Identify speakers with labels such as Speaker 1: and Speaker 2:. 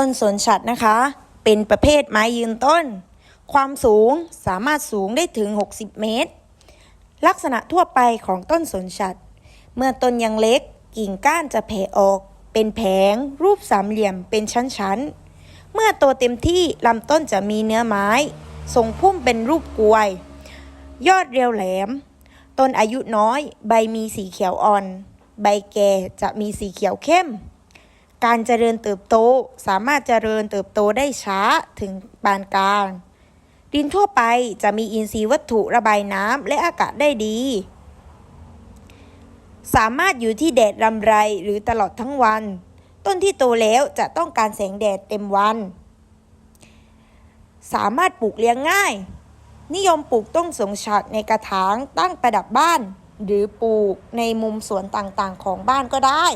Speaker 1: ต้นสนฉัดนะคะ เป็นประเภทไม้ยืนต้น ความสูงสามารถสูงได้ถึง 60 เมตร ลักษณะทั่วไปของต้นสนฉัด เมื่อต้นยังเล็กกิ่งก้านจะแผ่ออก เป็นแผง รูปสามเหลี่ยมเป็นชั้นๆ เมื่อโตเต็มที่ลำต้นจะมีเนื้อไม้ทรงพุ่มเป็นรูปกลวย ยอดเรียวแหลม ต้นอายุน้อย ใบมีสีเขียวอ่อน ใบแก่จะมีสีเขียวเข้ม การเจริญเติบโตสามารถเจริญเติบโตได้ช้าถึงปานกลาง ดินทั่วไปจะมีอินทรีย์วัตถุระบายน้ำและอากาศได้ดี สามารถอยู่ที่แดดรำไรหรือตลอดทั้งวัน ต้นที่โตแล้วจะต้องการแสงแดดเต็มวัน สามารถปลูกเลี้ยงง่าย นิยมปลูกต้นสงฉัดในกระถางตั้งประดับบ้าน หรือปลูกในมุมสวนต่างๆของบ้านก็ได้